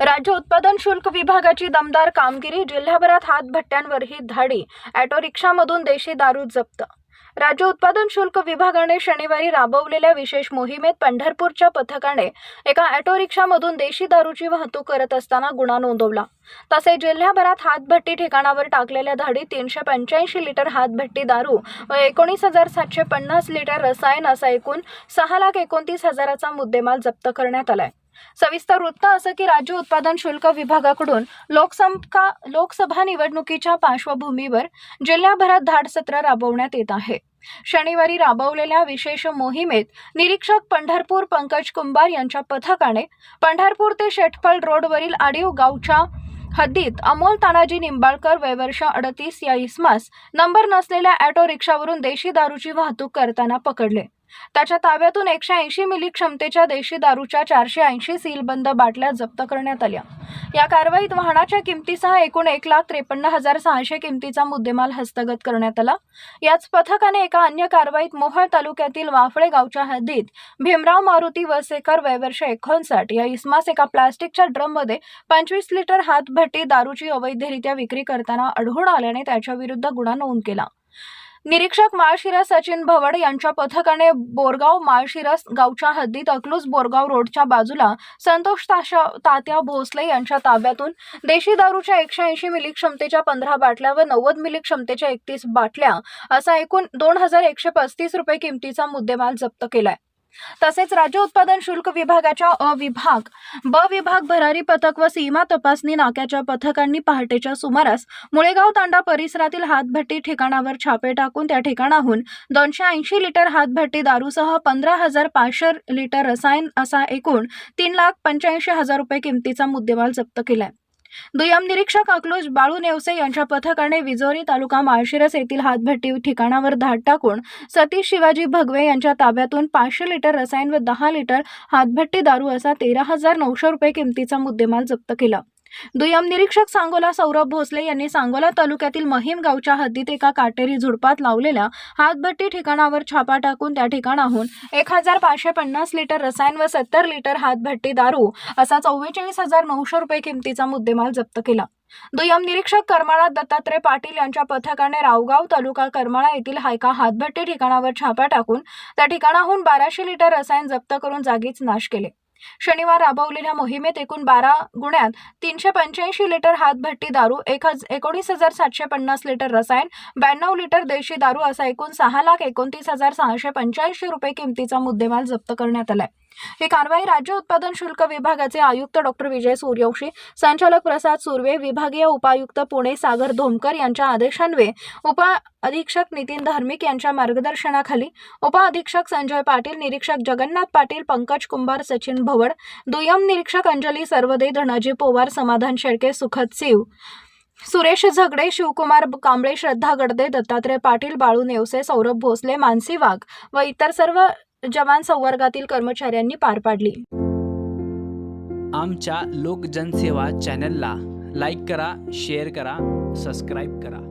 राज्य उत्पादन शुल्क विभागाची दमदार कामगिरी जिल्ह्याभरात हातभट्ट्यांवरही धाडी ऑटो रिक्षामधून देशी दारू जप्त. राज्य उत्पादन शुल्क विभागाने शनिवारी राबवलेल्या विशेष मोहिमेत पंढरपूरच्या पथकाने एका ऑटो रिक्षामधून देशी दारूची वाहतूक करत असताना गुन्हा नोंदवला. तसेच जिल्ह्याभरात हातभट्टी ठिकाणावर टाकलेल्या धाडीत तीनशे पंच्याऐंशी लिटर हातभट्टी दारू व एकोणीस हजार सातशे पन्नास लिटर रसायन असा एकूण सहा लाख एकोणतीस हजाराचा मुद्देमाल जप्त करण्यात आलाय. सविस्तर वृत्त असं की राज्य उत्पादन शुल्क विभागाकडून लोकसंका लोकसभा निवडणुकीच्या पार्श्वभूमीवर जिल्ह्याभरात धाडसत्र राबवण्यात येत आहे. शनिवारी राबवलेल्या विशेष मोहिमेत निरीक्षक पंढरपूर पंकज कुंभार यांच्या पथकाने पंढरपूर ते शेटफळ रोडवरील आडीव गावच्या हद्दीत अमोल तानाजी निंबाळकर वयवर्ष अडतीस या इसमास नंबर नसलेल्या ऑटो रिक्षावरून देशी दारूची वाहतूक करताना पकडले. त्याच्या ताब्यातून एकशे ऐंशी मिली क्षमतेच्या देशी दारूच्या चारशे ऐंशी सीलबंद बाटल्या जप्त करण्यात आल्या. या कारवाईत वाहनाच्या किमतीसह एकूण एक लाख त्रेपन्न हजार सहाशे किमतीचा मुद्देमाल हस्तगत करण्यात आला. याच पथकाने एका अन्य कारवाईत मोहळ तालुक्यातील वाफळे गावच्या हद्दीत भीमराव मारुती वसेकर वयवर्ष एकोणसाठ या इसमास एका प्लास्टिकच्या ड्रममध्ये पंचवीस लिटर हातभट्टी दारूची अवैधरित्या विक्री करताना आढळून आल्याने त्याच्या विरुद्ध गुन्हा नोंद केला. निरीक्षक माळशिरस सचिन भवड यांच्या पथकाने बोरगाव माळशिरस गावच्या हद्दीत अकलूज बोरगाव रोडच्या बाजूला संतोष ताशा तात्या भोसले यांच्या ताब्यातून देशी दारूच्या एकशे ऐंशी मिली क्षमतेच्या पंधरा बाटल्या व नव्वद मिली क्षमतेच्या एकतीस बाटल्या असा एकूण दोन हजार एकशे पस्तीस रुपये किमतीचा मुद्देमाल जप्त केलाय. तसेच राज्य उत्पादन शुल्क विभागाच्या अ विभाग ब विभाग भरारी पथक व सीमा तपासणी नाक्याच्या पथकांनी पहाटेच्या सुमारास मुळेगाव तांडा परिसरातील हातभट्टी ठिकाणावर छापे टाकून त्या ठिकाणाहून दोनशे ऐंशी लिटर हातभट्टी दारूसह पंधरा हजार पाचशे लिटर रसायन असा एकूण तीन लाख पंच्याऐंशी हजार रुपये किमतीचा मुद्देमाल जप्त केलाय. दुय्यम निरीक्षक अकलूज बाळू नेवसे यांच्या पथकाने विजोरी तालुका माळशिरस येथील हातभट्टी ठिकाणावर धाड टाकून सतीश शिवाजी भगवे यांच्या ताब्यातून पाचशे लिटर रसायन व दहा लिटर हातभट्टी दारू असा तेरा हजार नऊशे रुपये किमतीचा मुद्देमाल जप्त केला. दुय्यम निरीक्षक सांगोला सौरभ भोसले यांनी सांगोला तालुक्यातील महिम गावच्या हद्दीत एका काटेरी झुडपात लावलेल्या हातभट्टी ठिकाणावर छापा टाकून त्या ठिकाणाहून एक हजार पाचशे पन्नास लिटर रसायन व सत्तर लिटर हातभट्टी दारू असा चव्वेचाळीस हजार नऊशे रुपये किमतीचा मुद्देमाल जप्त केला. दुय्यम निरीक्षक करमाळा दत्तात्रय पाटील यांच्या पथकाने रावगाव तालुका करमाळा येथील हायका हातभट्टी ठिकाणावर छापा टाकून त्या ठिकाणाहून बाराशे लिटर रसायन जप्त करून जागीच नाश केले. शनिवार राबवलेल्या मोहिमेत एकूण बारा गुण्यात तीनशे पंच्याऐंशी लिटर हातभट्टी दारू एक हज एकोणीस हजार सातशे पन्नास लिटर रसायन ब्याण्णव लिटर देशी दारू असा एकूण सहा लाख एकोणतीस हजार सहाशे पंच्याऐंशी रुपये किमतीचा मुद्देमाल जप्त करण्यात आलाय. ही कारवाई राज्य उत्पादन शुल्क विभागाचे आयुक्त डॉक्टर विजय सूर्यवंशी संचालक प्रसाद सुर्वे विभागीय उपायुक्त पुणे सागर धोमकर यांच्या आदेशान्वये उप अधीक्षक नितीन धार्मिक यांच्या मार्गदर्शनाखाली उप अधीक्षक संजय पाटील निरीक्षक जगन्नाथ पाटील पंकज कुंभार सचिन भवड दुय्यम निरीक्षक अंजली सर्वदे धनाजी पोवार समाधान शेळके सुखद सिव सुरेश झगडे शिवकुमार कांबळे श्रद्धा गडदे दत्तात्रय पाटील बाळू नेवसे सौरभ भोसले मानसी वाघ व इतर सर्व जवान संवर्गातील कर्मचाऱ्यांनी पार पाडली. आमच्या लोक जनसेवा चॅनलला लाईक करा शेअर करा सबस्क्राईब करा.